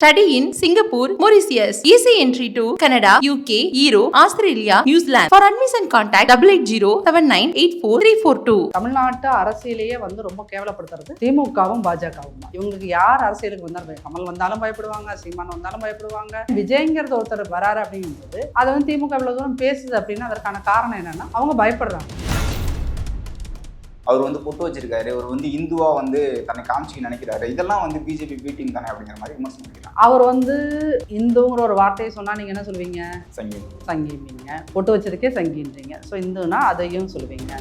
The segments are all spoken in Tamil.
Study in Singapore Mauritius easy entry to Canada UK Euro Australia New Zealand for admission contact double eight zero seven nine eight four three four two தமிழ்நாட்டு அரசியலையே வந்து ரொம்ப கேவலப்படுத்துறது திமுகவும் பாஜகவும் இவங்களுக்கு யார் அரசியலுக்கு வந்தாலும் கமல் வந்தாலும் பயப்படுவாங்க சீமான் வந்தாலும் பயப்படுவாங்க. விஜய்ங்கிறது ஒருத்தர் வராரு அப்படிங்கும்போது அதை வந்து திமுக இவ்வளவு தூரம் பேசுது அப்படின்னா அதற்கான காரணம் என்னன்னா அவங்க பயப்படுறாங்க. அவர் வந்து பொட்டு வச்சிருக்காரு. அவர் வந்து இந்துவா வந்து தன்னை காமிச்சிக்க நினைக்கிறாரு. இதெல்லாம் வந்து பிஜேபி பி டீம் தானே அப்படிங்கிற மாதிரி விமர்சனம் பண்ணிக்கலாம் அவர் வந்து இந்துங்கிற ஒரு வார்த்தையை சொன்னா நீங்க என்ன சொல்லுவீங்க? சங்கீதம் சங்கிம்பீங்க பொட்டு வச்சதுக்கே சங்கின்றீங்க ஸோ இந்துனா அதையும் சொல்லுவீங்க.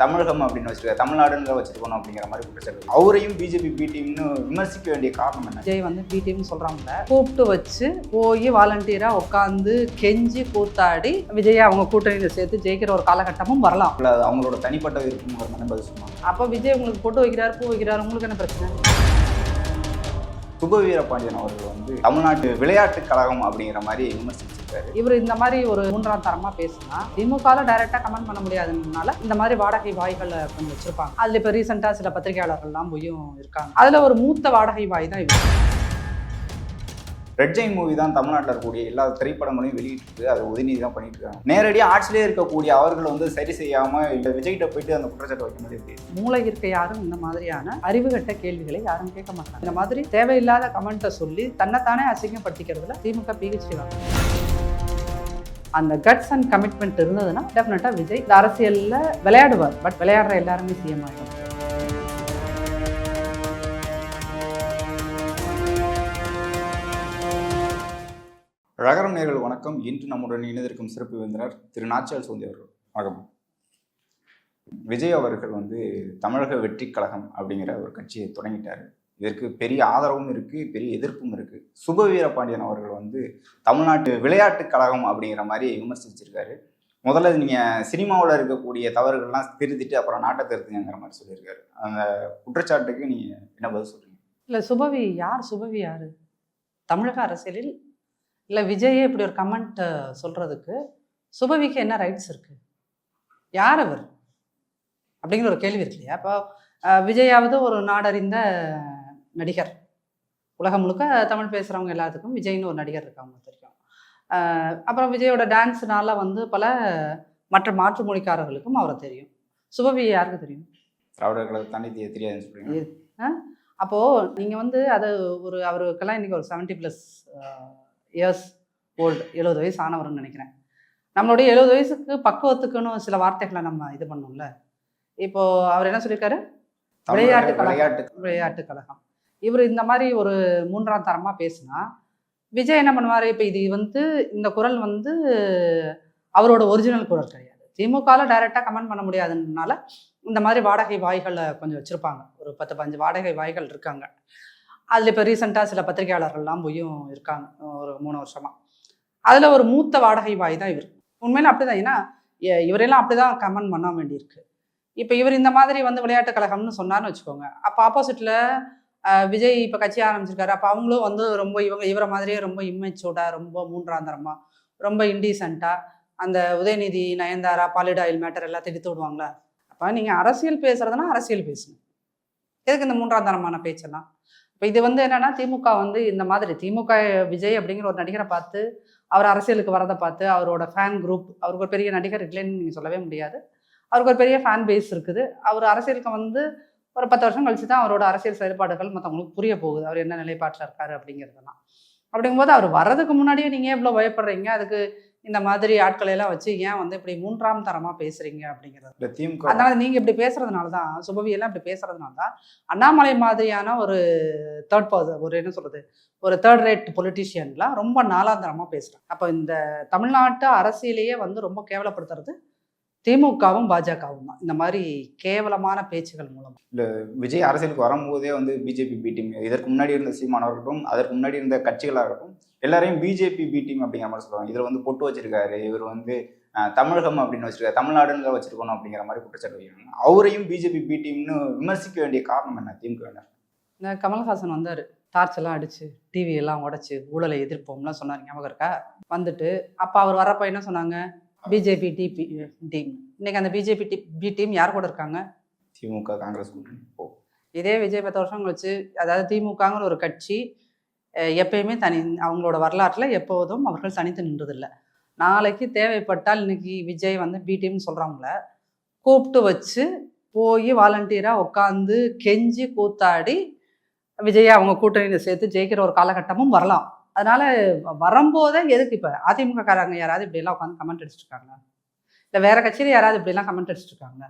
தமிழகம் அப்படின்னு வச்சிருக்காரு தமிழ்நாடுன்னு வச்சிருக்கணும் அப்படிங்கிற மாதிரி குற்றச்சாட்டு அவரையும் பிஜேபி பி டீம்னு விமர்சிக்க வேண்டிய காரணம் என்ன? விஜய் வந்து பிடிஎம் சொல்றாங்க கூப்பிட்டு வச்சு போய் வாலண்டியரா உட்காந்து கெஞ்சி கூத்தாடி விஜய் அவங்க கூட்டணியில சேர்த்து ஜெயிக்கிற ஒரு காலகட்டமும் வரலாம். அவங்களோட தனிப்பட்ட விருப்பங்கிற மாதிரி பதில் சொன்னாங்க. அப்போ விஜய் உங்களுக்கு பொட்டு வைக்கிறார் பூ வைக்கிறார் உங்களுக்கு என்ன பிரச்சனை? சுப வீரபாண்டியன் அவர்கள் வந்து தமிழ்நாட்டு விளையாட்டு கழகம் அப்படிங்கிற மாதிரி விமர்சிச்சிருக்காரு. இவர் இந்த மாதிரி ஒரு மூன்றாம் தரமா பேசினா திமுகல டைரக்டா கமெண்ட் பண்ண முடியாதுனால இந்த மாதிரி வாடகை வாய்களை கொஞ்சம் வச்சிருப்பாங்க. அதுல இப்ப ரீசெண்டா சில பத்திரிகையாளர்கள்லாம் போயும் இருக்காங்க. அதுல ஒரு மூத்த வாடகை வாய் தான் இவர். ரெட் ஜெயின் மூவி தான் தமிழ்நாட்டில் இருக்கக்கூடிய எல்லா திரைப்படங்களையும் வெளியிட்டு அது உதயநிதி தான் பண்ணிட்டு இருக்காங்க நேரடியாக ஆட்சியிலே இருக்கக்கூடிய அவர்கள் வந்து சரி செய்யாம இந்த விஜய்கிட்ட போயிட்டு அந்த குற்றச்சாட்டு வைக்க எப்படி மூளை இருக்க யாரும் இந்த மாதிரியான அறிவுகட்ட கேள்விகளை யாரும் கேட்க மாட்டாங்க. இந்த மாதிரி தேவையில்லாத கமெண்ட்டை சொல்லி தன்னைத்தானே அசிங்கப்படுத்திக்கிறதுல திமுக பிஹெச்டி வாங்க அந்த கட்ஸ் அண்ட் கமிட்மெண்ட் இருந்ததுன்னா டெஃபினட்டா விஜய் இந்த அரசியல்ல விளையாடுவார். பட் விளையாடுற எல்லாருமே செய்ய மாட்டாங்க ரகரம் நேர்கள் வணக்கம். இன்று நம்முடன் இணைந்திருக்கும் சிறப்பு விருந்தினர் திரு நாச்சியால் சோந்தி அவர்கள். வணக்கம். விஜய் அவர்கள் வந்து தமிழக வெற்றி கழகம் அப்படிங்கிற ஒரு கட்சியை தொடங்கிட்டார். இதற்கு பெரிய ஆதரவும் இருக்கு பெரிய எதிர்ப்பும் இருக்கு. சுப வீரபாண்டியன் அவர்கள் வந்து தமிழ்நாட்டு விளையாட்டு கழகம் அப்படிங்கிற மாதிரி விமர்சிச்சிருக்காரு. முதல்ல நீங்கள் சினிமாவில் இருக்கக்கூடிய தவறுகள்லாம் திருத்திட்டு அப்புறம் நாட்டை திருத்துங்கிற மாதிரி சொல்லியிருக்காரு. அந்த குற்றச்சாட்டுக்கு நீங்கள் என்ன பதில் சொல்கிறீங்க இல்லை சுபவி யார் சுபவி யார்? தமிழக அரசியலில் இல்ல விஜயே இப்படி ஒரு கமெண்ட் சொல்றதுக்கு சுபவிக்கு என்ன ரைட்ஸ் இருக்கு? யார் அவர்? அப்படிங்கிற ஒரு கேள்வி இருக்கு இல்லையா? அப்போ அஹ், விஜயாவது ஒரு நாடறிந்த நடிகர். உலகம் முழுக்க தமிழ் பேசுகிறவங்க எல்லாத்துக்கும் விஜய்னு ஒரு நடிகர் இருக்காங்க தெரியும். அப்புறம் விஜயோட டான்ஸ்னால வந்து பல மற்ற மாற்று மொழிக்காரர்களுக்கும் அவரை தெரியும். சுபவி யாருக்கு தெரியும்? திராவிடர்களை தாண்டி தெ- தெரியாதுன்னு சொல்றீங்க அப்போது நீங்கள் வந்து அது ஒரு அவருக்கெல்லாம் இன்றைக்கி ஒரு செவன்ட்டி ப்ளஸ் இயர்ஸ் ஓல்டு எழுபது வயசு ஆனவர்னு நினைக்கிறேன். நம்மளுடைய எழுபது வயசுக்கு பக்குவத்துக்குன்னு சில வார்த்தைகளை நம்ம இது பண்ணோம்ல. இப்போ அவர் என்ன சொல்லியிருக்காரு? விளையாட்டு கழகம். விளையாட்டு கழகம். இவர் இந்த மாதிரி ஒரு மூன்றாம் தரமாக பேசுனா விஜய் என்ன பண்ணுவார்? இப்போ இது வந்து இந்த குரல் வந்து அவரோட ஒரிஜினல் குரல் கிடையாது. திமுகவில் டைரெக்டாக கமெண்ட் பண்ண முடியாதுனால இந்த மாதிரி வாடகை வாய்களை கொஞ்சம் வச்சுருப்பாங்க. ஒரு பத்து பஞ்சு வாடகை வாய்கள் இருக்காங்க. அதில் இப்போ ரீசெண்டாக சில பத்திரிகையாளர்கள்லாம் போயும் இருக்காங்க ஒரு மூணு வருஷமாக அதில் ஒரு மூத்த வாடகை வாய் தான் இவர். உண்மையில அப்படிதான். ஏன்னா இவரெல்லாம் அப்படி தான் கமெண்ட் பண்ண வேண்டியிருக்கு. இப்போ இவர் இந்த மாதிரி வந்து விளையாட்டு கழகம்னு சொன்னார்னு வச்சுக்கோங்க. அப்போ ஆப்போசிட்டில் விஜய் இப்போ கட்சி ஆரம்பிச்சிருக்காரு. அப்போ அவங்களும் வந்து ரொம்ப இவங்க இவரை மாதிரியே ரொம்ப இம்மெச்சூர்டாக ரொம்ப மூன்றாந்தரமாக ரொம்ப இன்டீசெண்டாக அந்த உதயநிதி நயன்தாரா பாலிடாயில் மேட்டர் எல்லாத்தையும் எடுத்து விடுவாங்களா? அப்போ நீங்கள் அரசியல் பேசுகிறதுனா அரசியல் பேசணும் எதுக்கு இந்த மூன்றாந்தரமான பேச்செல்லாம்? இப்போ இது வந்து என்னன்னா திமுக வந்து இந்த மாதிரி திமுக விஜய் அப்படிங்கிற ஒரு நடிகரை பார்த்து அவர் அரசியலுக்கு வரதை பார்த்து அவரோட ஃபேன் குரூப் அவருக்கு ஒரு பெரிய நடிகர் இல்லைன்னு நீங்கள் சொல்லவே முடியாது. அவருக்கு ஒரு பெரிய ஃபேன் பேஸ் இருக்குது. அவர் அரசியலுக்கு வந்து ஒரு பத்து வருஷம் கழிச்சு தான் அவரோட அரசியல் செயல்பாடுகள் மற்றவங்களுக்கு புரிய போகுது. அவர் என்ன நிலைப்பாட்டில் இருக்காரு அப்படிங்கிறதெல்லாம். அப்படிங்கும்போது அவர் வர்றதுக்கு முன்னாடியே நீங்கள் எவ்வளோ பயப்படுறீங்க? அதுக்கு இந்த மாதிரி ஆட்களை எல்லாம் வச்சு ஏன் வந்து இப்படி மூன்றாம் தரமாக பேசுறீங்க அப்படிங்கிறது. அதனால நீங்க இப்படி பேசுறதுனால தான் சுபவி எல்லாம் இப்படி பேசுறதுனால தான் அண்ணாமலை மாதிரியான ஒரு தேர்ட் பர்சன் ஒரு என்ன சொல்றது ஒரு தேர்ட் ரேட் பொலிட்டிஷியன்லாம் ரொம்ப நாளாந்தரமா பேசுறாங்க. அப்போ இந்த தமிழ்நாட்டு அரசியலையே வந்து ரொம்ப கேவலப்படுத்துறது திமுகவும் பாஜகவும் தான். இந்த மாதிரி கேவலமான பேச்சுகள் மூலமா. விஜய் அரசியலுக்கு வரும்போதே வந்து பிஜேபி பி டீம் இதற்கு முன்னாடி இருந்த சீமானவர்கள் இருக்கட்டும் அதற்கு முன்னாடி இருந்த கட்சிகளாக இருக்கட்டும் எல்லாரையும் பிஜேபி பி டீம் அப்படிங்கிற மாதிரி சொல்லுவாங்க. இதில் வந்து பொட்டு வச்சிருக்காரு இவர் வந்து தமிழகம் அப்படின்னு வச்சிருக்காரு தமிழ்நாடுன்னு வச்சிருக்கணும் அப்படிங்கிற மாதிரி குற்றச்சாட்டு வைக்கிறாங்க. அவரையும் பிஜேபி பி டீம்னு விமர்சிக்க வேண்டிய காரணம் என்ன திமுக என்ன இந்த கமல்ஹாசன் வந்தார் டார்ச் எல்லாம் அடிச்சு டிவி எல்லாம் உடைச்சு ஊழலை எதிர்ப்போம்லாம் சொன்னார் ஞாபகம் இருக்கா? வந்துட்டு அப்போ அவர் வரப்ப என்ன சொன்னாங்க? பிஜேபி டிபி டீம். இன்னைக்கு அந்த பிஜேபி டி பி டீம் யார் கூட இருக்காங்க? திமுக காங்கிரஸ் கூட்டணி. ஓ இதே விஜய் பத்து வருஷம் கழிச்சு அதாவது திமுகங்கிற ஒரு கட்சி எப்பயுமே தனி அவங்களோட வரலாற்றில் எப்போதும் அவர்கள் தனித்து நின்றதில்லை. நாளைக்கு தேவைப்பட்டால் இன்னைக்கு விஜய் வந்து பி டீம்னு சொல்கிறவங்கள கூப்பிட்டு வச்சு போய் வாலண்டியராக உட்காந்து கெஞ்சி கூத்தாடி விஜயை அவங்க கூட்டணியில் சேர்த்து ஜெயிக்கிற ஒரு காலகட்டமும் வரலாம். அதனால வரும்போதே எதுக்கு இப்போ அதிமுக காரங்க யாராவது இப்படியெல்லாம் உட்காந்து கமெண்ட் அடிச்சிட்டு இல்லை வேற கட்சியில் யாராவது இப்படிலாம் கமெண்ட் அடிச்சிட்டு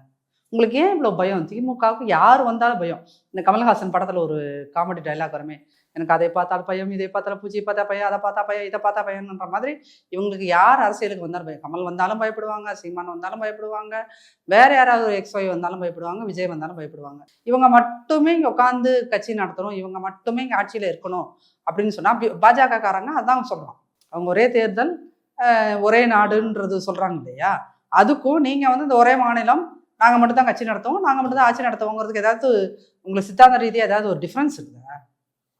உங்களுக்கு ஏன் இவ்வளோ பயம்? திமுகவுக்கு யார் வந்தாலும் பயம். இந்த கமல்ஹாசன் படத்தில் ஒரு காமெடி டைலாக் வருமே எனக்கு அதை பார்த்தால் பயம் இதை பார்த்தாலும் பூச்சி பார்த்தா பயம் அதை பார்த்தா பயம் இதை பார்த்தா பயம்ன்ற மாதிரி இவங்களுக்கு யார் அரசியலுக்கு வந்தாலும் பயம். கமல் வந்தாலும் பயப்படுவாங்க சீமான் வந்தாலும் பயப்படுவாங்க வேற யாராவது ஒரு எக்ஸ்ஒய் வந்தாலும் பயப்படுவாங்க விஜய் வந்தாலும் பயப்படுவாங்க. இவங்க மட்டுமே இங்கே உட்காந்து கட்சி நடத்தணும் இவங்க மட்டுமே இங்கே ஆட்சியில் இருக்கணும் அப்படின்னு சொன்னால் பாஜக காரங்க அதான் சொல்கிறான் அவங்க ஒரே தேர்தல் ஒரே நாடுன்றது சொல்கிறாங்க இல்லையா? அதுக்கும் நீங்கள் வந்து இந்த ஒரே மாநிலம் நாங்கள் மட்டும் தான் கட்சி நடத்துவோம் நாங்கள் மட்டும் தான் ஆட்சி நடத்துவோங்கிறதுக்கு ஏதாவது உங்களுக்கு சித்தாந்த ரீதியாக ஏதாவது ஒரு டிஃப்ரென்ஸ் இருக்குதா?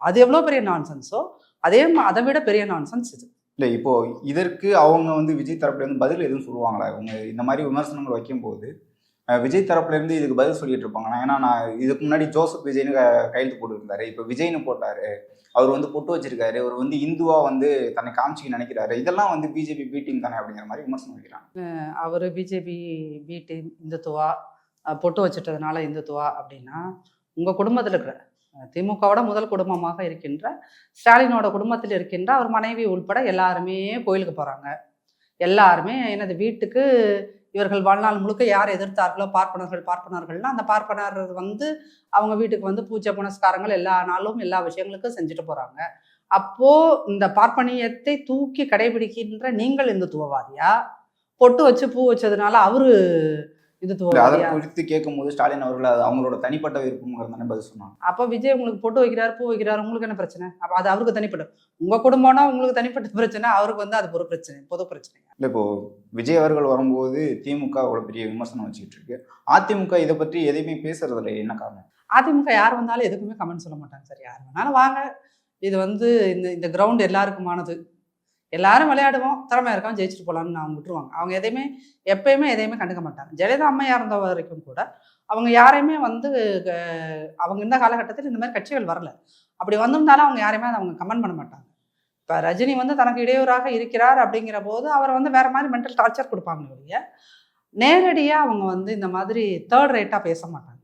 அது எவ்வளோ பெரிய நான்சென்ஸோ அதே அதை விட பெரிய நான்சென்ஸ் இது. இல்லை இப்போ இதற்கு அவங்க வந்து விஜய் தரப்புல இருந்து பதில் எதுவும் சொல்லுவாங்களா? இவங்க இந்த மாதிரி விமர்சனங்கள் வைக்கும்போது விஜய் தரப்புல இருந்து இதுக்கு பதில் சொல்லிட்டு இருப்பாங்களா? ஏன்னா நான் இதுக்கு முன்னாடி ஜோசப் விஜய்னு கையெழுத்து போட்டுருந்தாரு. இப்போ விஜய்னு போட்டாரு. அவர் வந்து பொட்டு வச்சிருக்காரு. அவர் வந்து இந்துவா வந்து தன்னை காமிச்சிக்க நினைக்கிறாரு. இதெல்லாம் வந்து பிஜேபி பி டீம் தானே அப்படிங்கிற மாதிரி விமர்சனம் வைக்கிறாங்க. அவர் பிஜேபி பி டீம் இந்துத்துவா பொட்டு வச்சுட்டதுனால இந்துத்துவா அப்படின்னா உங்கள் குடும்பத்தில் இருக்கிற திமுகவோட முதல் குடும்பமாக இருக்கின்ற ஸ்டாலினோட குடும்பத்தில் இருக்கின்ற அவர் மனைவி உள்பட எல்லாருமே கோயிலுக்கு போகிறாங்க எல்லாருமே எனது வீட்டுக்கு இவர்கள் வாழ்நாள் முழுக்க யார் எதிர்த்தார்களோ பார்ப்பனர்கள் பார்ப்பனர்கள்னா அந்த பார்ப்பனர் வந்து அவங்க வீட்டுக்கு வந்து பூஜை புனஸ்காரங்கள் எல்லா நாளும் எல்லா விஷயங்களுக்கும் செஞ்சுட்டு போகிறாங்க அப்போது இந்த பார்ப்பனியத்தை தூக்கி கடைபிடிக்கின்ற நீங்கள் இந்துத்துவவாதியா பொட்டு வச்சு பூ வச்சதுனால அவரு இல்ல, அதை குறித்து கேட்கும்போது ஸ்டாலின் அவர்கள் அவங்களோட தனிப்பட்ட விருப்பங்கிறது தானே பதில் சொன்னாங்க. அப்போ விஜய் உங்களுக்கு பொட்டு வைக்கிறாரு பூ வைக்கிறாரு உங்களுக்கு என்ன பிரச்சனை? அப்போ அது அவருக்கு தனிப்பட்ட உங்க குடும்பம்னா உங்களுக்கு தனிப்பட்ட பிரச்சனை அவருக்கு வந்து அது ஒரு பிரச்சனை பொது பிரச்சனை. இல்லை இப்போ விஜய் அவர்கள் வரும்போது திமுக அவ்வளோ பெரிய விமர்சனம் வச்சுக்கிட்டு இருக்கு. அதிமுக இதை பற்றி எதையுமே பேசுறது இல்லை என்ன காரணம்? அதிமுக யார் வந்தாலும் எதுக்குமே கமெண்ட் சொல்ல மாட்டாங்க. சார் யார் வேணாலும் வாங்க. இது வந்து இந்த இந்த கிரவுண்ட் எல்லாருக்குமானது. எல்லாரும் விளையாடுவோம். திறமை இருக்கோம் ஜெயிச்சுட்டு போகலான்னு அவங்க விட்டுருவாங்க. அவங்க எதையுமே எப்பயுமே எதையுமே கண்டுக்க மாட்டாங்க. ஜெயலலிதா அம்மையாக இருந்த வரைக்கும் கூட அவங்க யாரையுமே வந்து அவங்க இந்த காலகட்டத்தில் இந்த மாதிரி கட்சிகள் வரல. அப்படி வந்திருந்தாலும் அவங்க யாரையுமே அதை அவங்க கமெண்ட் பண்ண மாட்டாங்க. இப்போ ரஜினி வந்து தனக்கு இடையூறாக இருக்கிறார் அப்படிங்கிற போது அவரை வந்து வேற மாதிரி மென்டல் டார்ச்சர் கொடுப்பாங்க ஒழிய நேரடியாக அவங்க வந்து இந்த மாதிரி தேர்ட் ரேட்டாக பேச மாட்டாங்க.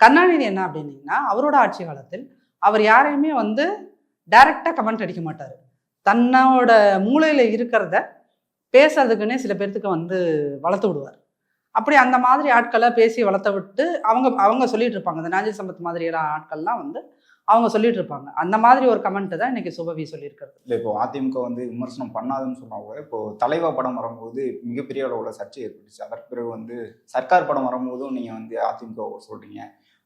கருணாநிதி என்ன அப்படின்னீங்கன்னா அவரோட ஆட்சி காலத்தில் அவர் யாரையுமே வந்து டைரெக்டாக கமெண்ட் அடிக்க மாட்டார். தன்னோட மூளையில் இருக்கிறத பேசுறதுக்குன்னே சில பேர்த்துக்கு வந்து வளர்த்து விடுவார். அப்படி அந்த மாதிரி ஆட்களை பேசி வளர்த்த விட்டு அவங்க அவங்க சொல்லிட்டு இருப்பாங்க. இந்த நாஜி சம்பத் மாதிரியான ஆட்கள்லாம் வந்து அவங்க சொல்லிட்டு இருப்பாங்க. அந்த மாதிரி ஒரு கமெண்ட் தான் இன்னைக்கு சுபவி சொல்லியிருக்காரு இல்லை இப்போ அதிமுக வந்து விமர்சனம் பண்ணாதுன்னு சொன்னாங்க இப்போ தலைவா படம் வரும்போது மிகப்பெரிய அளவில் சர்ச்சை ஏற்பட்டுச்சு. அதற்கு பிறகு வந்து சர்க்கார் படம் வரும்போதும் நீங்கள் வந்து அதிமுக சொல்றீங்க.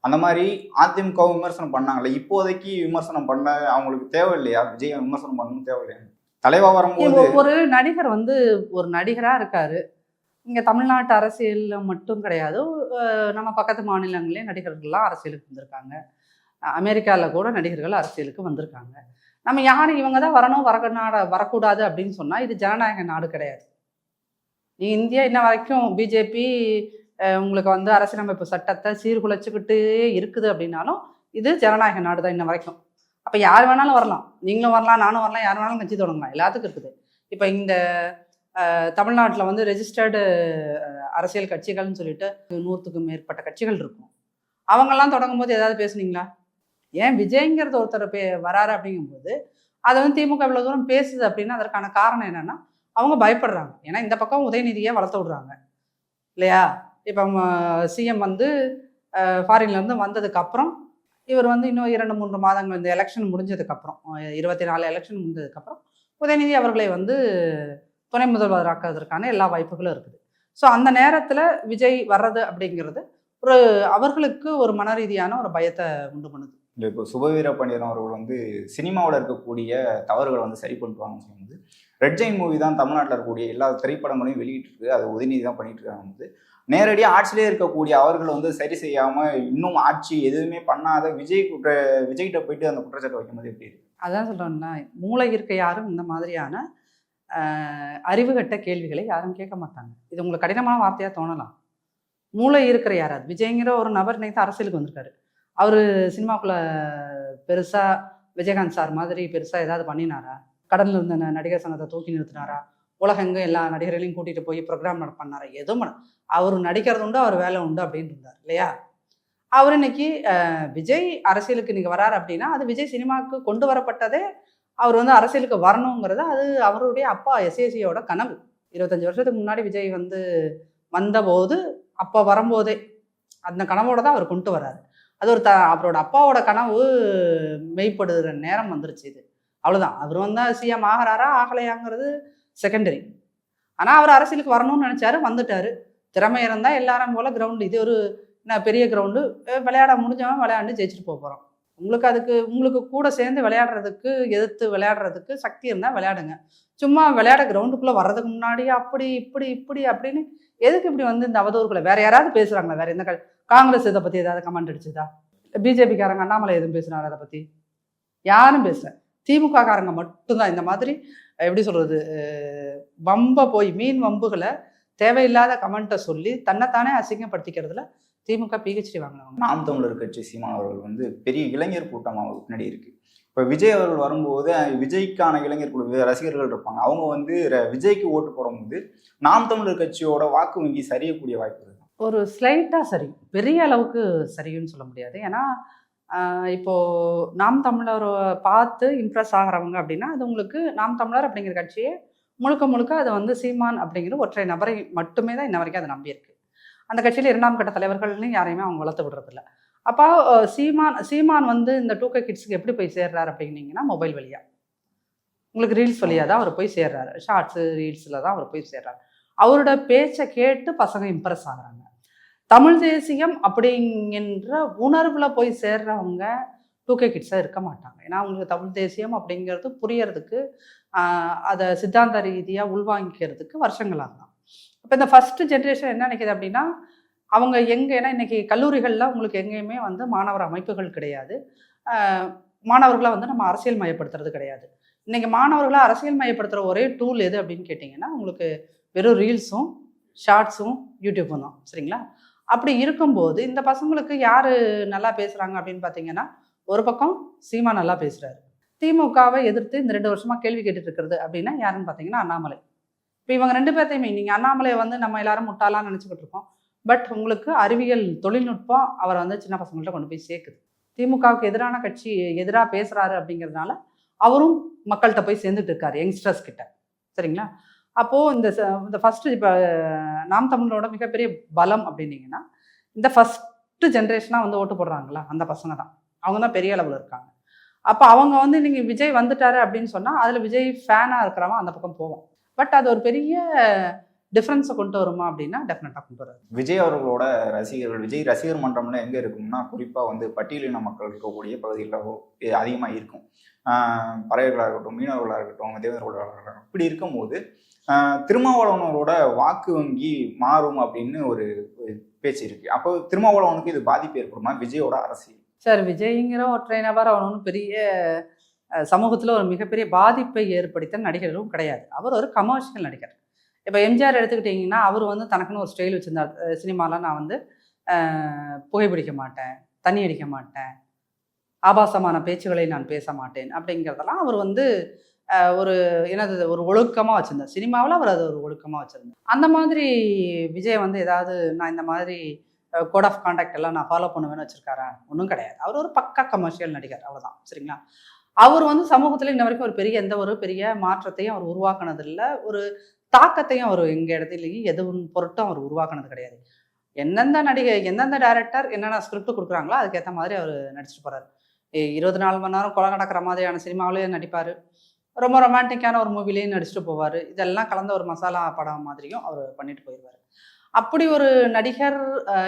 அந்த மாதிரி அதிமுக விமர்சனம் பண்ணாங்கல்ல இப்போதைக்கு விமர்சனம் பண்ண அவங்களுக்கு தேவையில்லையா? விஜய் விமர்சனம் பண்ணணும் தேவையில்லையா? தலைவா வரும்போது ஒரு நடிகர் வந்து ஒரு நடிகரா இருக்காரு. இங்க தமிழ்நாட்டு அரசியல்ல மட்டும் கிடையாது. நம்ம பக்கத்து மாநிலங்களே நடிகர்கள்லாம் அரசியலுக்கு வந்திருக்காங்க. அமெரிக்காவில் கூட நடிகர்கள் அரசியலுக்கு வந்திருக்காங்க. நம்ம யார் இவங்க தான் வரணும் வர நாட வரக்கூடாது அப்படின்னு சொன்னால் இது ஜனநாயக நாடு கிடையாது. நீ இந்தியா இன்ன வரைக்கும் பிஜேபி உங்களுக்கு வந்து அரசியலமைப்பு சட்டத்தை சீர்குலைச்சிக்கிட்டே இருக்குது அப்படின்னாலும் இது ஜனநாயக நாடு தான் இன்ன வரைக்கும். அப்போ யார் வேணாலும் வரலாம். நீங்களும் வரலாம் நானும் வரலாம் யார் வேணாலும் கட்சி தொடங்கலாம். எல்லாத்துக்கும் இருக்குது. இப்போ இந்த தமிழ்நாட்டில் வந்து ரெஜிஸ்டர்டு அரசியல் கட்சிகள்னு சொல்லிட்டு நூற்றுக்கும் மேற்பட்ட கட்சிகள் இருக்கும். அவங்கெல்லாம் தொடங்கும் போது ஏதாவது பேசுனீங்களா? ஏன் விஜய்ங்கிறது ஒருத்தர் பே வராரு அப்படிங்கும்போது அதை வந்து திமுக இவ்வளோ தூரம் பேசுது அப்படின்னா அதற்கான காரணம் என்னென்னா அவங்க பயப்படுறாங்க. ஏன்னா இந்த பக்கம் உதயநிதியை வளர்த்து விடுறாங்க. இல்லையா? இப்போ சிஎம் வந்து ஃபாரின்லேருந்து வந்ததுக்கு அப்புறம் இவர் வந்து இன்னும் இரண்டு மூன்று மாதங்கள் இந்த எலெக்ஷன் முடிஞ்சதுக்கப்புறம் இருபத்தி நாலு எலெக்ஷன் முடிஞ்சதுக்கப்புறம் உதயநிதி அவர்களை வந்து துணை முதல்வராக்குவதற்கான எல்லா வாய்ப்புகளும் இருக்குது. ஸோ அந்த நேரத்தில் விஜய் வர்றது அப்படிங்கிறது ஒரு அவர்களுக்கு ஒரு மன ரீதியான ஒரு பயத்தை உண்டு பண்ணுது. இல்லை இப்போ சுபவீர பாண்டியன் அவர்கள் வந்து சினிமாவில் இருக்கக்கூடிய தவறுகளை வந்து சரி பண்ணுவாங்கன்னு சொல்லும்போது ரெட் ஜெயின் மூவி தான் தமிழ்நாட்டில் இருக்கக்கூடிய எல்லா திரைப்படங்களையும் வெளியிட்டிருக்கு. அது உதயநிதி தான் பண்ணிட்டு இருக்காங்க வந்து நேரடியாக ஆட்சியிலே இருக்கக்கூடிய அவர்கள் வந்து சரி செய்யாமல் இன்னும் ஆட்சி எதுவுமே பண்ணாத விஜய் குற்ற விஜய்கிட்ட போயிட்டு அந்த குற்றச்சாட்டு வைக்கும்போது எப்படி இருக்கு? அதான் சொல்கிறோம்னா மூளை இருக்க யாரும் இந்த மாதிரியான அறிவு கட்ட கேள்விகளை யாரும் கேட்க மாட்டாங்க. இது உங்களுக்கு கடினமான வார்த்தையாக தோணலாம். மூளை இருக்கிற யாராவது விஜய்ங்கிற ஒரு நபர் நேற்று அரசியலுக்கு வந்திருக்காரு. அவர் சினிமாக்குள்ளே பெருசாக விஜயகாந்த் சார் மாதிரி பெருசாக ஏதாவது பண்ணினாரா? கடலில் இருந்த நடிகர் சங்கத்தை தூக்கி நிறுத்தினாரா? உலகெங்கும் எல்லா நடிகர்களையும் கூட்டிகிட்டு போய் ப்ரோக்ராம் பண்ணார். எதுவும் அவர் நடிக்கிறது உண்டு அவர் வேலை உண்டு அப்படின்னு இருந்தார் இல்லையா? அவர் இன்னைக்கு விஜய் அரசியலுக்கு இன்னைக்கு வராரு அப்படின்னா அது விஜய் சினிமாவுக்கு கொண்டு வரப்பட்டதே அவர் வந்து அரசியலுக்கு வரணுங்கிறது அது அவருடைய அப்பா எஸ்ஏசியோட கனவு. இருபத்தஞ்சி வருஷத்துக்கு முன்னாடி விஜய் வந்து வந்தபோது அப்போ வரும்போதே அந்த கனவோட தான் அவர் கொண்டு வராரு. அது ஒரு த அவரோட அப்பாவோட கனவு மெய்ப்படுகிற நேரம் வந்துருச்சு இது. அவ்வளோதான் அவர் வந்தால் சிஎம் ஆகிறாரா ஆகலையாங்கிறது செகண்டரி ஆனால் அவர் அரசியலுக்கு வரணும்னு நினச்சாரு வந்துட்டார். திறமை இருந்தால் எல்லாரும் போல் கிரவுண்டு இது ஒரு என்ன பெரிய கிரவுண்டு விளையாட முடிஞ்சவன் விளையாண்டு ஜெயிச்சுட்டு போக போகிறோம் உங்களுக்கு அதுக்கு உங்களுக்கு கூட சேர்ந்து விளையாடுறதுக்கு எதிர்த்து விளையாடுறதுக்கு சக்தி இருந்தால் விளையாடுங்க. சும்மா விளையாட கிரவுண்டுக்குள்ளே வர்றதுக்கு முன்னாடி அப்படி இப்படி இப்படி அப்படின்னு எதுக்கு இப்படி வந்து இந்த அவதூறுகளை வேற யாராவது பேசுகிறாங்களா வேற எந்த க- காங்கிரஸ் இதை பற்றி ஏதாவது கமெண்ட் அடிச்சுதா? பிஜேபிக்காரங்க அண்ணாமலை எதுவும் பேசுனாரு அதை பற்றி யாரும் பேசல. திமுக காரங்க மட்டும்தான் இந்த மாதிரி எப்படி சொல்றது அஹ் வம்ப போய் மீன் வம்புகளை தேவையில்லாத கமெண்ட்டை சொல்லி தன்னைத்தானே அசிங்கப்படுத்திக்கிறதுல திமுக பிஹெச்டி வாங்கினவங்க. நாம் தமிழர் கட்சி சீமான் அவர்கள் வந்து பெரிய இளைஞர் கூட்டம் அவங்களுக்கு பின்னாடி இருக்கு. இப்போ விஜய் அவர்கள் வரும்போது விஜய்க்கான இளைஞர் குழு ரசிகர்கள் இருப்பாங்க. அவங்க வந்து விஜய்க்கு ஓட்டு போடும்போது நாம் தமிழர் கட்சியோட வாக்கு வங்கி சரியக்கூடிய வாய்ப்பு இருக்கு ஒரு ஸ்லைட்டாக சரி. பெரிய அளவுக்கு சரின்னு சொல்ல முடியாது. ஏன்னா இப்போ நாம் தமிழரை பார்த்து இம்ப்ரெஸ் ஆகிறவங்க அப்படின்னா அது உங்களுக்கு நாம் தமிழர் அப்படிங்கிற கட்சியை முழுக்க முழுக்க அது வந்து சீமான் அப்படிங்கிற ஒற்றை நபரை மட்டுமே தான் இன்ன வரைக்கும் அதை நம்பியிருக்கு அந்த கட்சியில் இரண்டாம் கட்ட தலைவர்கள்னு யாரையுமே அவங்க வளர்த்து விடுறதில்ல. அப்போ சீமான் சீமான் வந்து இந்த டூ கே கிட்ஸுக்கு எப்படி போய் சேர்றாரு அப்படின்னீங்கன்னா மொபைல் வழியாக உங்களுக்கு ரீல்ஸ் வழியாக தான் அவர் போய் சேர்றாரு. ஷார்ட்ஸு ரீல்ஸில் தான் அவர் போய் சேர்றாரு. அவரோட பேச்சை கேட்டு பசங்க இம்ப்ரெஸ் ஆகுறாங்க. தமிழ் தேசியம் அப்படிங்கிற உணர்வில் போய் சேர்றவங்க டூ கே கிட்ஸாக இருக்க மாட்டாங்க. ஏன்னா அவங்களுக்கு தமிழ் தேசியம் அப்படிங்கிறது புரியறதுக்கு அதை சித்தாந்த ரீதியாக உள்வாங்கிக்கிறதுக்கு வருஷங்களாக தான் இப்போ இந்த ஃபஸ்ட்டு ஜென்ரேஷன் என்ன நினைக்கிது அப்படின்னா அவங்க எங்கே ஏன்னா இன்றைக்கி கல்லூரிகளில் உங்களுக்கு எங்கேயுமே வந்து மாணவர் அமைப்புகள் கிடையாது. மாணவர்களை வந்து நம்ம அரசியல் மயப்படுத்துறது கிடையாது. இன்னைக்கு மாணவர்களை அரசியல் மயப்படுத்துகிற ஒரே டூல் எது அப்படின்னு கேட்டிங்கன்னா உங்களுக்கு வெறும் ரீல்ஸும் ஷார்ட்ஸும் யூடியூப்பும் தான். சரிங்களா? அப்படி இருக்கும்போது இந்த பசங்களுக்கு யார் நல்லா பேசுகிறாங்க அப்படின்னு பார்த்தீங்கன்னா ஒரு பக்கம் சீமா நல்லா பேசுகிறாரு திமுகவை எதிர்த்து இந்த ரெண்டு வருஷமாக கேள்வி கேட்டுட்டு இருக்கிறது அப்படின்னா யாருன்னு பார்த்தீங்கன்னா அண்ணாமலை. இப்போ இவங்க ரெண்டு பேர்த்தையுமே நீங்கள் அண்ணாமலையை வந்து நம்ம எல்லாரும் முட்டாளான்னு நினச்சிக்கிட்டு இருக்கோம். பட் உங்களுக்கு அறிவியல் தொழில்நுட்பம் அவரை வந்து சின்ன பசங்கள்ட்ட கொண்டு போய் சேர்க்குது. திமுகவுக்கு எதிரான கட்சி எதிராக பேசுகிறாரு அப்படிங்கிறதுனால அவரும் மக்கள்கிட்ட போய் சேர்ந்துட்டு இருக்காரு யங்ஸ்டர்ஸ் கிட்ட. சரிங்களா? அப்போது இந்த ச- இந்த ஃபஸ்ட்டு இப்போ நாம் தமிழோட மிகப்பெரிய பலம் அப்படின்னீங்கன்னா இந்த ஃபஸ்ட்டு ஜென்ரேஷனாக வந்து ஓட்டு போடுறாங்களா அந்த பசங்க தான். அவங்க தான் பெரிய அளவில் இருக்காங்க. அப்போ அவங்க வந்து நீங்கள் விஜய் வந்துட்டாரு அப்படின்னு சொன்னால் அதில் விஜய் ஃபேனாக இருக்கிறவன் அந்த பக்கம் போவோம் பட் அது ஒரு பெரிய டிஃப்ரென்ஸை கொண்டு வருமா அப்படின்னா டெஃபினட்டாக கொண்டு வராது. விஜய் அவர்களோட ரசிகர்கள் விஜய் ரசிகர் மன்றம்ல எங்க இருக்கும்னா குறிப்பா வந்து பட்டியலின மக்கள் இருக்கக்கூடிய பகுதிகளில் அதிகமா இருக்கும். பறவைகளாக இருக்கட்டும் மீனவர்களாக இருக்கட்டும் தேவேந்திரர்களாக இருக்கட்டும் இப்படி இருக்கும்போது திருமாவளவனோட வாக்கு வங்கி மாறும் அப்படின்னு ஒரு பேச்சு இருக்கு. அப்போ திருமாவளவனுக்கு இது பாதிப்பு ஏற்படுமா? விஜயோட அரசியல். சார் விஜய்ங்கிற ஒற்றை நபர் அவன் பெரிய சமூகத்தில் ஒரு மிகப்பெரிய பாதிப்பை ஏற்படுத்த நடிகரும் கிடையாது. அவர் ஒரு கமர்ஷியல் நடிகர். இப்போ எம்ஜிஆர் எடுத்துக்கிட்டிங்கன்னா அவர் வந்து தனக்குன்னு ஒரு ஸ்டைல் வச்சுருந்தார். சினிமாவில் நான் வந்து புகைப்பிடிக்க மாட்டேன் தண்ணி அடிக்க மாட்டேன் ஆபாசமான பேச்சுகளை நான் பேச மாட்டேன் அப்படிங்கிறதெல்லாம் அவர் வந்து ஒரு என்னது ஒரு ஒழுக்கமாக வச்சுருந்தார். சினிமாவில் அவர் அது ஒரு ஒழுக்கமாக வச்சுருந்தார். அந்த மாதிரி விஜய் வந்து ஏதாவது நான் இந்த மாதிரி கோட் ஆஃப் கான்டாக்ட் எல்லாம் நான் ஃபாலோ பண்ணுவேன்னு வச்சுருக்காரா? ஒன்றும் கிடையாது. அவர் ஒரு பக்கா கமர்ஷியல் நடிகர் அவ்வளோதான் சரிங்களா? அவர் வந்து சமூகத்தில் இன்ன வரைக்கும் ஒரு பெரிய எந்த ஒரு பெரிய மாற்றத்தையும் அவர் உருவாக்குனதில்ல. ஒரு தாக்கத்தையும் அவர் எங்க இடத்துலையும் எதுவும் பொருட்டும் அவர் உருவாக்குனது கிடையாது. எந்தெந்த நடிகை எந்தெந்த டைரக்டர் என்னென்ன ஸ்கிரிப்ட் கொடுக்குறாங்களோ அதுக்கேற்ற மாதிரி அவர் நடிச்சிட்டு போறாரு. இருபது இருபத்தி நாலு மணி நேரம் கொலை நடக்கிற மாதிரியான சினிமாவிலேயே நடிப்பார். ரொம்ப ரொமான்டிக்கான ஒரு மூவிலையும் நடிச்சுட்டு போவார். இதெல்லாம் கலந்த ஒரு மசாலா படம் மாதிரியும் அவர் பண்ணிட்டு போயிடுவார் அப்படி ஒரு நடிகர்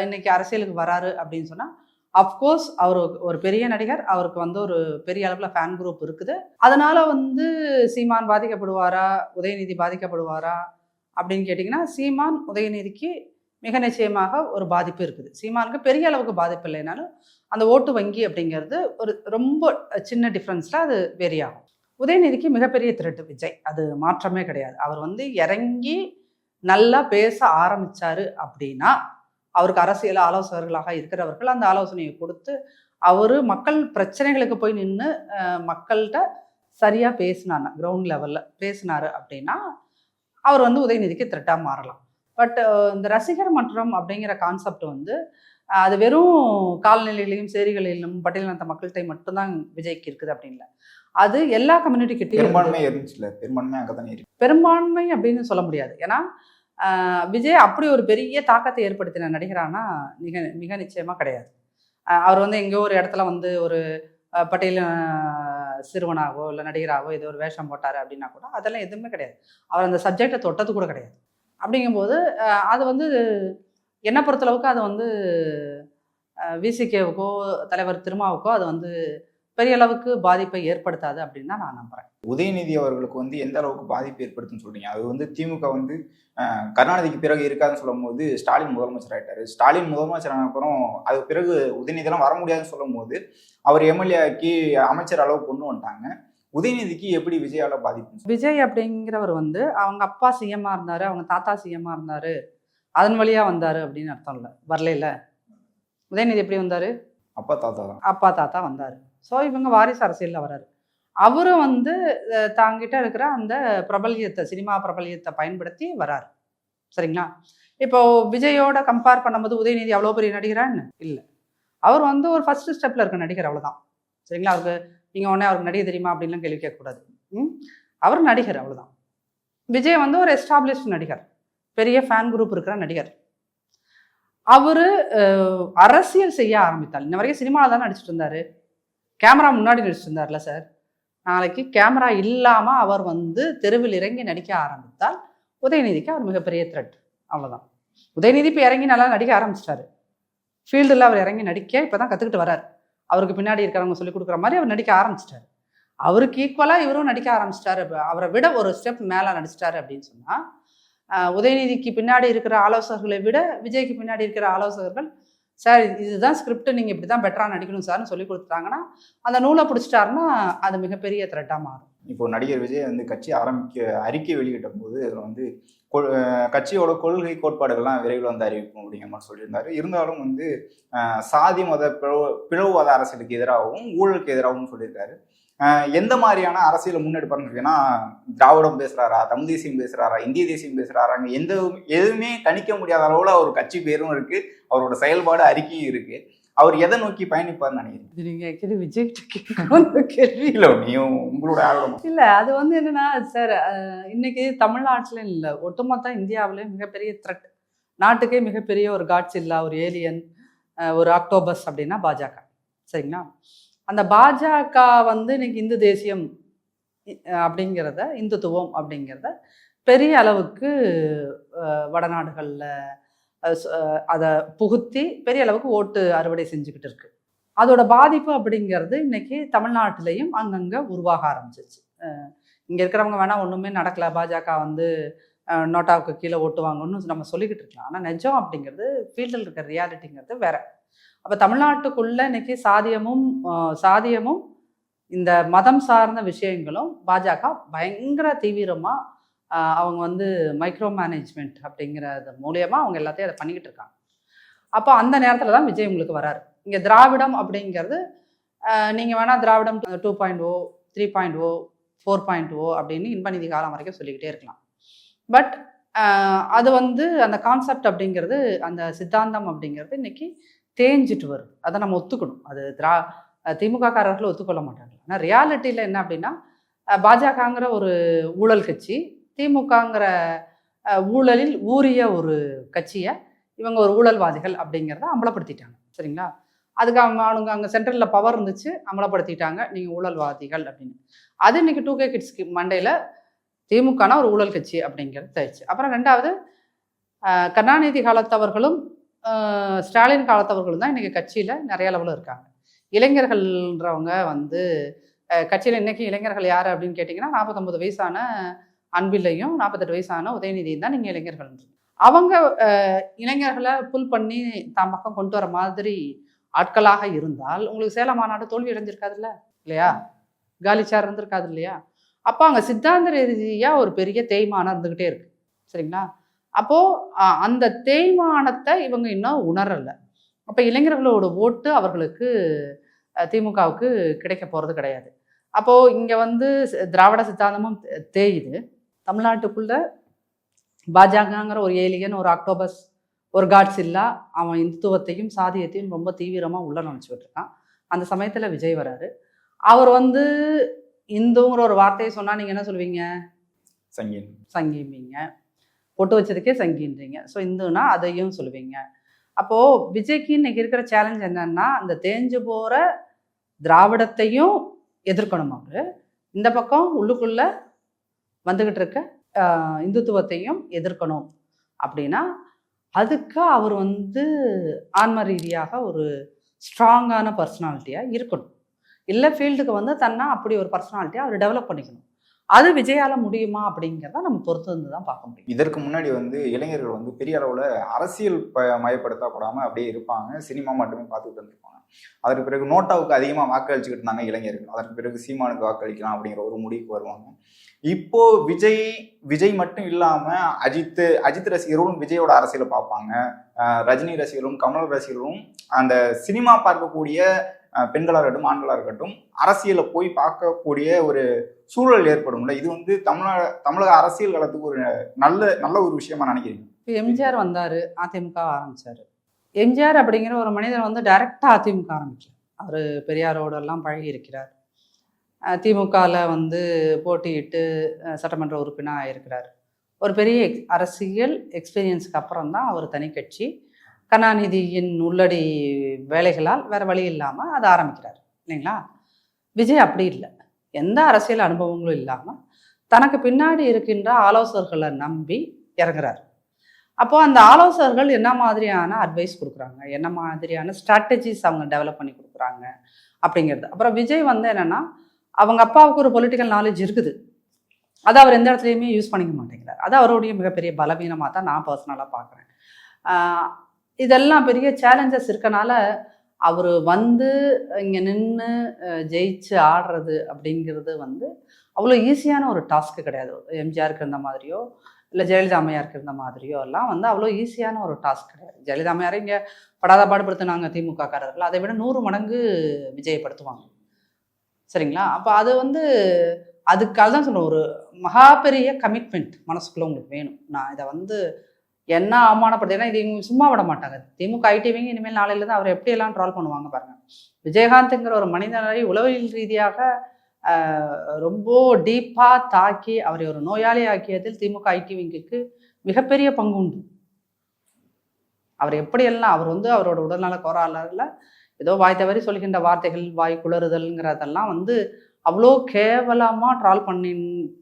இன்னைக்கு அரசியலுக்கு வராரு அப்படின்னு சொன்னால் அஃப்கோர்ஸ் அவர் ஒரு பெரிய நடிகர். அவருக்கு வந்து ஒரு பெரிய அளவில் ஃபேன் குரூப் இருக்குது. அதனால் வந்து சீமான் பாதிக்கப்படுவாரா? உதயநிதி பாதிக்கப்படுவாரா? அப்படின்னு கேட்டிங்கன்னா சீமான் உதயநிதிக்கு மிக நிச்சயமாக ஒரு பாதிப்பு இருக்குது. சீமானுக்கு பெரிய அளவுக்கு பாதிப்பு இல்லைனாலும் அந்த ஓட்டு வங்கி அப்படிங்கிறது ஒரு ரொம்ப சின்ன டிஃப்ரென்ஸில் அது வேரி ஆகும் உதயநிதிக்கு மிகப்பெரிய திருட்டு விஜய். அது மாற்றமே கிடையாது. அவர் வந்து இறங்கி நல்லா பேச ஆரம்பித்தார் அப்படின்னா அவருக்கு அரசியல் ஆலோசகர்களாக இருக்கிறவர்கள் அந்த ஆலோசனையை கொடுத்து அவர் மக்கள் பிரச்சனைகளுக்கு போய் நின்று மக்கள்கிட்ட சரியாக பேசினார் கிரவுண்ட் லெவலில் பேசினாரு அப்படின்னா அவர் வந்து உதயநிதிக்கு த்ரெட்டாக மாறலாம். பட் இந்த ரசிகர் மன்றம் அப்படிங்கிற கான்செப்ட் வந்து அது வெறும் கால்நிலையிலையும் சேரிகளிலும் பட்டியலினத்த மக்கள்கிட்ட மட்டும்தான் விஜய்க்கு இருக்குது அப்படின்னு இல்ல. அது எல்லா கம்யூனிட்டிக்கிட்டையும் பெரும்பான்மை இருந்துச்சுல பெரும்பான்மை அங்கே தானே இருக்கு. பெரும்பான்மை அப்படின்னு சொல்ல முடியாது. ஏன்னா விஜய் அப்படி ஒரு பெரிய தாக்கத்தை ஏற்படுத்தின நடிகரானா மிக மிக நிச்சயமாக கிடையாது. அவர் வந்து எங்கேயோ ஒரு இடத்துல வந்து ஒரு ஆஹ், பட்டியல சிறுவனாகவோ இல்லை நடிகராகவோ ஏதோ ஒரு வேஷம் போட்டார் அப்படின்னா கூட அதெல்லாம் எதுவுமே கிடையாது. அவர் அந்த சப்ஜெக்டை தொட்டது கூட கிடையாது. அப்படிங்கும்போது அது வந்து என்னை பொறுத்தளவுக்கு அது வந்து விசிகேவுக்கோ தலைவர் திருமாவுக்கோ அது வந்து பெரிய அளவுக்கு பாதிப்பை ஏற்படுத்தாது அப்படின்னு தான் நான் நம்புறேன். உதயநிதி அவர்களுக்கு வந்து எந்த அளவுக்கு பாதிப்பு ஏற்படுத்துன்னு சொல்றீங்க? அது வந்து திமுக வந்து கருணாநிதிக்கு பிறகு இருக்காதுன்னு சொல்லும் போது ஸ்டாலின் முதலமைச்சர் ஆயிட்டாரு. ஸ்டாலின் முதலமைச்சர் அப்புறம் அது பிறகு உதயநிதியெல்லாம் வர முடியாதுன்னு சொல்லும் போது அவர் எம்எல்ஏ ஆக்கி அமைச்சர் அளவு கொண்டு வந்துட்டாங்க. உதயநிதிக்கு எப்படி விஜயால பாதிப்பு விஜய் அப்படிங்கிறவர் வந்து அவங்க அப்பா சிஎம்மா இருந்தாரு அவங்க தாத்தா சிஎம்மா இருந்தாரு அதன் வழியா வந்தாரு அப்படின்னு அர்த்தம் இல்லை. வரல உதயநிதி எப்படி வந்தாரு? அப்பா தாத்தா தான். அப்பா தாத்தா வந்தாரு. ஸோ இவங்க வாரிசு அரசியலில் வர்றாரு அவரும் வந்து தாங்கிட்ட இருக்கிற அந்த பிரபல்யத்தை சினிமா பிரபல்யத்தை பயன்படுத்தி வராரு. சரிங்களா? இப்போ விஜயோட கம்பேர் பண்ணும்போது உதயநிதி அவ்வளோ பெரிய நடிகரான்னு இல்லை. அவர் வந்து ஒரு ஃபர்ஸ்ட் ஸ்டெப்பில் இருக்க நடிகர் அவ்வளோதான் சரிங்களா? அவருக்கு நீங்கள் உடனே அவருக்கு நடிகை தெரியுமா அப்படின்லாம் கேள்வி கேட்கக்கூடாது. ம்? அவர் நடிகர் அவ்வளோதான் விஜய் வந்து ஒரு எஸ்டாப்ளிஷ்ட் நடிகர். பெரிய ஃபேன் குரூப் இருக்கிற நடிகர். அவர் அரசியல் செய்ய ஆரம்பித்தார். இன்ன வரைக்கும் சினிமாவில் தான் நடிச்சிட்டு இருந்தார். கேமரா முன்னாடி நடிச்சிட்டு இருந்தார்ல சார்? நாளைக்கு கேமரா இல்லாமல் அவர் வந்து தெருவில் இறங்கி நடிக்க ஆரம்பித்தால் உதயநிதிக்கு அவர் மிகப்பெரிய த்ரெட் அவ்வளோதான் உதயநிதி இப்போ இறங்கி நல்லா நடிக்க ஆரம்பிச்சிட்டாரு. ஃபீல்டில் அவர் இறங்கி நடிக்க இப்போ தான் கற்றுக்கிட்டு வரார் அவருக்கு பின்னாடி இருக்கிறவங்க சொல்லி கொடுக்குற மாதிரி அவர் நடிக்க ஆரம்பிச்சிட்டாரு. அவருக்கு ஈக்குவலாக இவரும் நடிக்க ஆரம்பிச்சிட்டாரு. அவரை விட ஒரு ஸ்டெப் மேலே நடிச்சிட்டாரு அப்படின்னு சொன்னால் உதயநிதிக்கு பின்னாடி இருக்கிற ஆலோசகர்களை விட விஜய்க்கு பின்னாடி இருக்கிற ஆலோசகர்கள் சார் இது- இதுதான் ஸ்கிரிப்ட் நீங்கள் இப்படி தான் பெட்டராக நடிக்கணும் சார்னு சொல்லி கொடுத்துட்டாங்கன்னா அந்த நூலை பிடிச்சிட்டாருன்னா அது மிகப்பெரிய த்ரெட்டாக மாறும். இப்போ நடிகர் விஜய் வந்து கட்சி ஆரம்பிக்க அறிக்கை வெளியிட்ட போது அதில் வந்து கட்சியோட கொள்கை கோட்பாடுகள்லாம் விரைவில் வந்து அறிவிக்கும் அப்படிங்கிற மாதிரி சொல்லியிருந்தாரு. இருந்தாலும் வந்து சாதி மத பிளவு பிளவுவாத அரசுக்கு எதிராகவும் ஊழலுக்கு எதிராகவும் சொல்லியிருக்காரு. எந்த மாதிரியான அரசியலை முன்னெடுப்பாருன்னு கேட்டீங்கன்னா திராவிடம் பேசுறாரா தமிழ் தேசியம் பேசுறாரா இந்திய தேசியம் பேசுறாராங்க எந்த எதுவுமே கணிக்க முடியாத அளவுல அவர் கட்சி பேரும் இருக்கு அவரோட செயல்பாடு அறிக்கையும் இருக்கு. அவர் எதை நோக்கி பயணிப்பார்னு நினைக்கிறீங்க? இது நீங்கள் ஆக்சுவலி கேள்வி. இல்ல நீயும் உங்களோட ஆர்வம் இல்லை அது வந்து என்னன்னா சார் இன்னைக்கு தமிழ்நாட்டில் இல்லை ஒட்டுமொத்த இந்தியாவிலே மிகப்பெரிய த்ரெட் நாட்டுக்கே மிகப்பெரிய ஒரு காட்சில்லா ஒரு ஏலியன் ஒரு அக்டோபஸ் அப்படின்னா பாஜக. சரிங்களா? அந்த பாஜக வந்து இன்னைக்கு இந்து தேசியம் அப்படிங்கிறத இந்துத்துவம் அப்படிங்கிறத பெரிய அளவுக்கு வடநாடுகளில் அதை புகுத்தி பெரிய அளவுக்கு ஓட்டு அறுவடை செஞ்சுக்கிட்டு இருக்கு. அதோட பாதிப்பு அப்படிங்கிறது இன்னைக்கு தமிழ்நாட்டிலையும் அங்கங்கே உருவாக ஆரம்பிச்சிச்சு இங்கே இருக்கிறவங்க வேணால் ஒன்றுமே நடக்கல. பாஜக வந்து நோட்டாவுக்கு கீழே ஓட்டுவாங்கன்னு நம்ம சொல்லிக்கிட்டு இருக்கலாம். ஆனால் நிஜம் அப்படிங்கிறது ஃபீல்டில் இருக்கிற ரியாலிட்டிங்கிறது வேற. அப்போ தமிழ்நாட்டுக்குள்ள இன்னைக்கு சாதியமும் சாதியமும் இந்த மதம் சார்ந்த விஷயங்களும் பாஜக பயங்கர தீவிரமாக அவங்க வந்து மைக்ரோ மேனேஜ்மெண்ட் அப்படிங்கிறது மூலியமாக அவங்க எல்லாத்தையும் அதை பண்ணிக்கிட்டு இருக்காங்க. அப்போ அந்த நேரத்தில் தான் விஜய் உங்களுக்கு வராரு. இங்கே திராவிடம் அப்படிங்கிறது நீங்கள் வேணால் Dravidam two point O three point O four point O அப்படின்னு இன்பநிதி காலம் வரைக்கும் சொல்லிக்கிட்டே இருக்கலாம். பட் அது வந்து அந்த கான்செப்ட் அப்படிங்கிறது அந்த சித்தாந்தம் அப்படிங்கிறது இன்னைக்கு தேஞ்சிட்டு வருது அதை நம்ம ஒத்துக்கணும். அது திரா திமுககாரர்கள் ஒத்துக்கொள்ள மாட்டாங்க. ஆனால் ரியாலிட்டியில் என்ன அப்படின்னா பாஜகங்கிற ஒரு ஊழல் கட்சி திமுகங்கிற ஊழலில் ஊறிய ஒரு கட்சியை இவங்க ஒரு ஊழல்வாதிகள் அப்படிங்கிறத அம்பலப்படுத்திட்டாங்க. சரிங்களா? அதுக்கு அவங்க அவனுங்க அங்கே சென்ட்ரலில் பவர் இருந்துச்சு அமலப்படுத்திட்டாங்க நீங்கள் ஊழல்வாதிகள் அப்படின்னு. அது இன்னைக்கு டூ கே கிட்ஸ்க்கு மண்டையில் திமுகனா ஒரு ஊழல் கட்சி அப்படிங்கிறது தெரிச்சு அப்புறம் ரெண்டாவது கருணாநிதி காலத்தவர்களும் ஸ்டாலின் காலத்தவர்களும் தான் இன்றைக்கி கட்சியில் நிறைய அளவில் இருக்காங்க. இளைஞர்கள்ன்றவங்க வந்து கட்சியில் இன்றைக்கி இளைஞர்கள் யார் அப்படின்னு கேட்டிங்கன்னா நாற்பத்தொம்பது வயசான அன்பில்லையும் நாற்பத்தெட்டு வயசான உதயநிதியும் தான் நீங்கள் இளைஞர்கள் அவங்க இளைஞர்களை புல் பண்ணி தாம் பக்கம் கொண்டு வர மாதிரி ஆட்களாக இருந்தால் உங்களுக்கு சேலம் மாநாடு தோல்வி அடைஞ்சிருக்காதுல்ல? இல்லையா? காலிச்சார் இருந்திருக்காது இல்லையா? அப்போ அங்கே சித்தாந்த ரீதியாக ஒரு பெரிய தேய்மானம் இருந்துக்கிட்டே இருக்கு. சரிங்களா? அப்போது அந்த தேய்மானத்தை இவங்க இன்னும் உணரலை. அப்போ இளைஞர்களோட ஓட்டு அவர்களுக்கு திமுகவுக்கு கிடைக்க போகிறது கிடையாது. அப்போது இங்கே வந்து திராவிட சித்தாந்தமும் தேயுது. தமிழ்நாட்டுக்குள்ள பாஜகங்கிற ஒரு ஏலியன் ஒரு அக்டோபஸ் ஒரு காட்ஸ் இல்லா அவன் இந்துத்துவத்தையும் சாதியத்தையும் ரொம்ப தீவிரமாக உள்ள நினச்சிக்கிட்டு இருக்கான் அந்த சமயத்தில் விஜய் வராரு. அவர் வந்து இந்துங்கிற ஒரு வார்த்தையை சொன்னால் நீங்கள் என்ன சொல்லுவீங்க சங்கீன் சங்கிம்பீங்க பொட்டு வச்சதுக்கே சங்கின்றீங்க. ஸோ இந்துனா அதையும் சொல்லுவீங்க. அப்போது விஜய்க்கு இன்னைக்கு இருக்கிற சேலஞ்ச் என்னன்னா அந்த தேஞ்சு போகிற திராவிடத்தையும் எதிர்க்கணும் அவர். இந்த பக்கம் உள்ளுக்குள்ளே வந்துக்கிட்டு இருக்க இந்துத்துவத்தையும் எதிர்க்கணும் அப்படின்னா அதுக்கு அவர் வந்து ஆன்ம ரீதியாக ஒரு ஸ்ட்ராங்கான பர்சனாலிட்டியாக இருக்கணும். இல்லை ஃபீல்டுக்கு வந்து தன்னை அப்படி ஒரு பர்சனாலிட்டியாக அவர் டெவலப் பண்ணிக்கணும். அது விஜயால முடியுமா அப்படிங்கிறத நம்ம பொறுத்து இருந்து தான் பார்க்க முடியும். இதற்கு முன்னாடி வந்து இளைஞர்கள் வந்து பெரிய அளவில் அரசியல் ப மயப்படுத்தப்படாமல் அப்படியே இருப்பாங்க. சினிமா மட்டுமே பார்த்துக்கிட்டு இருந்திருப்பாங்க. அதற்கு பிறகு நோட்டாவுக்கு அதிகமாக வாக்களிச்சுக்கிட்டு இருந்தாங்க இளைஞர்கள். அதற்கு பிறகு சீமானுக்கு வாக்களிக்கலாம் அப்படிங்கிற ஒரு முடிவுக்கு வருவாங்க. இப்போ விஜய் விஜய் மட்டும் இல்லாமல் அஜித் அஜித் ரசிகர்களும் விஜயோட அரசியலை பார்ப்பாங்க. ரஜினி ரசிகர்களும் கமல் ரசிகர்களும் அந்த சினிமா பார்க்கக்கூடிய பெண்களாக இருக்கட்டும் ஆண்களாக இருக்கட்டும் அரசியலை போய் பார்க்கக்கூடிய ஒரு சூழல் ஏற்படும்ல. இது வந்து தமிழக தமிழக அரசியல் களத்துக்கு ஒரு நல்ல நல்ல ஒரு விஷயமா நினைக்கிறீங்க? இப்போ எம்ஜிஆர் வந்தார் அதிமுக ஆரம்பிச்சார். எம்ஜிஆர் அப்படிங்கிற ஒரு மனிதர் வந்து டைரெக்டாக அதிமுக ஆரம்பிச்சார். அவர் பெரியாரோடெல்லாம் பழகி இருக்கிறார் திமுகவில் வந்து போட்டியிட்டு சட்டமன்ற உறுப்பினராக இருக்கிறார். ஒரு பெரிய எக்ஸ் அரசியல் எக்ஸ்பீரியன்ஸுக்கு அப்புறம் தான் அவர் தனி கட்சி. கருணாநிதியின் உள்ளடி வேலைகளால் வேற வழி இல்லாமல் அதை ஆரம்பிக்கிறார் இல்லைங்களா? விஜய் அப்படி இல்லை. எந்த அரசியல் அனுபவங்களும் இல்லாமல் தனக்கு பின்னாடி இருக்கின்ற ஆலோசகர்களை நம்பி இறங்குறாரு. அப்போது அந்த ஆலோசகர்கள் என்ன மாதிரியான அட்வைஸ் கொடுக்குறாங்க? என்ன மாதிரியான ஸ்ட்ராட்டஜிஸ் அவங்க டெவலப் பண்ணி கொடுக்குறாங்க? அப்படிங்கிறது. அப்புறம் விஜய் வந்து என்னன்னா அவங்க அப்பாவுக்கு ஒரு பொலிட்டிக்கல் நாலேஜ் இருக்குது. அதை அவர் எந்த இடத்துலையுமே யூஸ் பண்ணிக்க மாட்டேங்கிறார். அது அவருடைய மிகப்பெரிய பலவீனமாக தான் நான் பர்சனலாக பார்க்குறேன். இதெல்லாம் பெரிய சேலஞ்சஸ் இருக்கனால அவர் வந்து இங்கே நின்று ஜெயிச்சு ஆடுறது அப்படிங்கிறது வந்து அவ்வளோ ஈஸியான ஒரு டாஸ்க்கு கிடையாது. எம்ஜிஆருக்கு இருந்த மாதிரியோ இல்லை ஜெயலலிதா அம்மையாருக்கு இருந்த மாதிரியோ எல்லாம் வந்து அவ்வளோ ஈஸியான ஒரு டாஸ்க் கிடையாது. ஜெயலலிதா அம்மையாரை இங்கே படாத பாடுபடுத்தினாங்க திமுகக்காரர்கள். அதை விட நூறு மடங்கு விஜயப்படுத்துவாங்க. சரிங்களா? அப்போ அது வந்து அதுக்காக தான் சொல்கிறேன் ஒரு மகா பெரிய கமிட்மெண்ட் மனசுக்குள்ளே உங்களுக்கு வேணும். நான் இதை வந்து என்ன அவமானப்படுது இது இவங்க சும்மா விட மாட்டாங்க. திமுக ஐடிவிங்க இனிமேல் நாளையிலேருந்து அவர் எப்படியெல்லாம் ட்ரால் பண்ணுவாங்க பாருங்க. விஜயகாந்த்ங்கிற ஒரு மனிதனை உளவியல் ரீதியாக ரொம்ப டீப்பாக தாக்கி அவரை ஒரு நோயாளி ஆக்கியதில் திமுக ஐடிவிங்குக்கு மிகப்பெரிய பங்கு உண்டு அவர் எப்படியெல்லாம் அவர் வந்து அவரோட உடல்நல கோளாறுல ஏதோ வாய் தவறி சொல்கின்ற வார்த்தைகள் வாய் குளறுதல்ங்கிறதெல்லாம் வந்து அவ்வளோ கேவலமாக ட்ரால் பண்ணி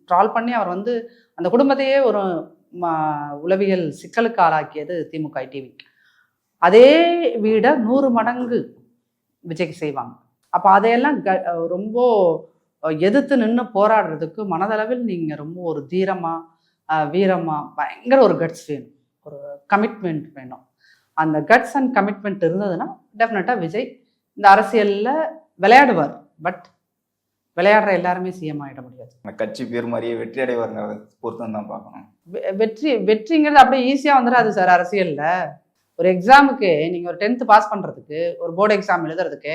ட்ரால் பண்ணி அவர் வந்து அந்த குடும்பத்தையே ஒரு உளவியல் சிக்கலுக்கு ஆளாக்கியது திமுக டிவி அதே விட நூறு மடங்கு விஜய்க்கு செய்வாங்க. அப்போ அதையெல்லாம் க ரொம்ப எதிர்த்து நின்று போராடுறதுக்கு மனதளவில் நீங்கள் ரொம்ப ஒரு தீரமாக வீரமாக பயங்கர ஒரு கட்ஸ் வேணும். ஒரு கமிட்மெண்ட் வேணும். அந்த கட்ஸ் அண்ட் கமிட்மெண்ட் இருந்ததுன்னா டெஃபினட்டாக விஜய் இந்த அரசியலில் விளையாடுவார். பட் விளையாடுற எல்லாருமே சிஎம் ஆகிட முடியாது. கட்சி பேர் மாதிரியே வெற்றி அடைவாருங்கிறத பொறுத்து தான் பார்க்கணும் வெற்றி வெற்றிங்கிறது அப்படியே ஈஸியாக வந்துடாது சார் அரசியலில். ஒரு எக்ஸாமுக்கு நீங்கள் ஒரு டென்த்து பாஸ் பண்ணுறதுக்கு ஒரு போர்டு எக்ஸாம் எழுதுறதுக்கு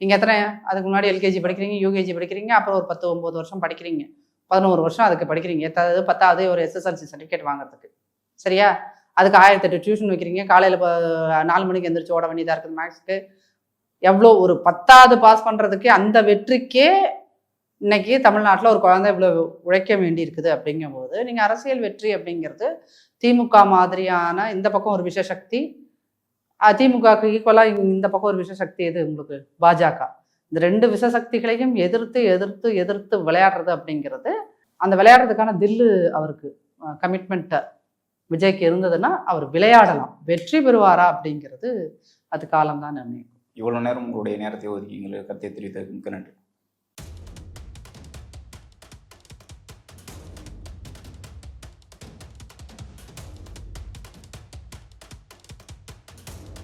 நீங்கள் எத்தனை அதுக்கு முன்னாடி எல்கேஜி படிக்கிறீங்க யூகேஜி படிக்கிறீங்க அப்புறம் ஒரு பத்து ஒம்பது வருஷம் படிக்கிறீங்க. பதினோரு வருஷம் அதுக்கு படிக்கிறீங்க. எத்தாவது பத்தாவது ஒரு எஸ்எஸ்எல்சி சர்டிஃபிகேட் வாங்குறதுக்கு. சரியா? அதுக்கு ஆயிரத்தெட்டு டியூஷன் வைக்கிறீங்க. காலையில் நாலு மணிக்கு எந்திரிச்சு ஓட வேண்டியதாக இருக்குது மேக்ஸ்க்கு எவ்வளோ ஒரு பத்தாவது பாஸ் பண்ணுறதுக்கே அந்த வெற்றிக்கே இன்றைக்கி தமிழ்நாட்டில் ஒரு குழந்தை இவ்வளோ உழைக்க வேண்டி இருக்குது அப்படிங்கும்போது நீங்கள் அரசியல் வெற்றி அப்படிங்கிறது திமுக மாதிரியான இந்த பக்கம் ஒரு விஷசக்தி அதிமுகவுக்கு திமுகவுக்கு ஈக்குவலாக இந்த பக்கம் ஒரு விஷசக்தி எது உங்களுக்கு? பாஜக. இந்த ரெண்டு விஷசக்திகளையும் எதிர்த்து எதிர்த்து எதிர்த்து விளையாடுறது அப்படிங்கிறது அந்த விளையாடுறதுக்கான தில்லு அவருக்கு கமிட்மெண்ட்டை விஜய்க்கு இருந்ததுன்னா அவர் விளையாடலாம். வெற்றி பெறுவாரா அப்படிங்கிறது அது காலம்தான் நிர்ணயம் இவ்வளோ நேரம் உங்களுடைய நேரத்தை ஒதுக்கி எங்களுக்கு கருத்தை தெரிவித்ததுக்கு மிக்க நன்றி.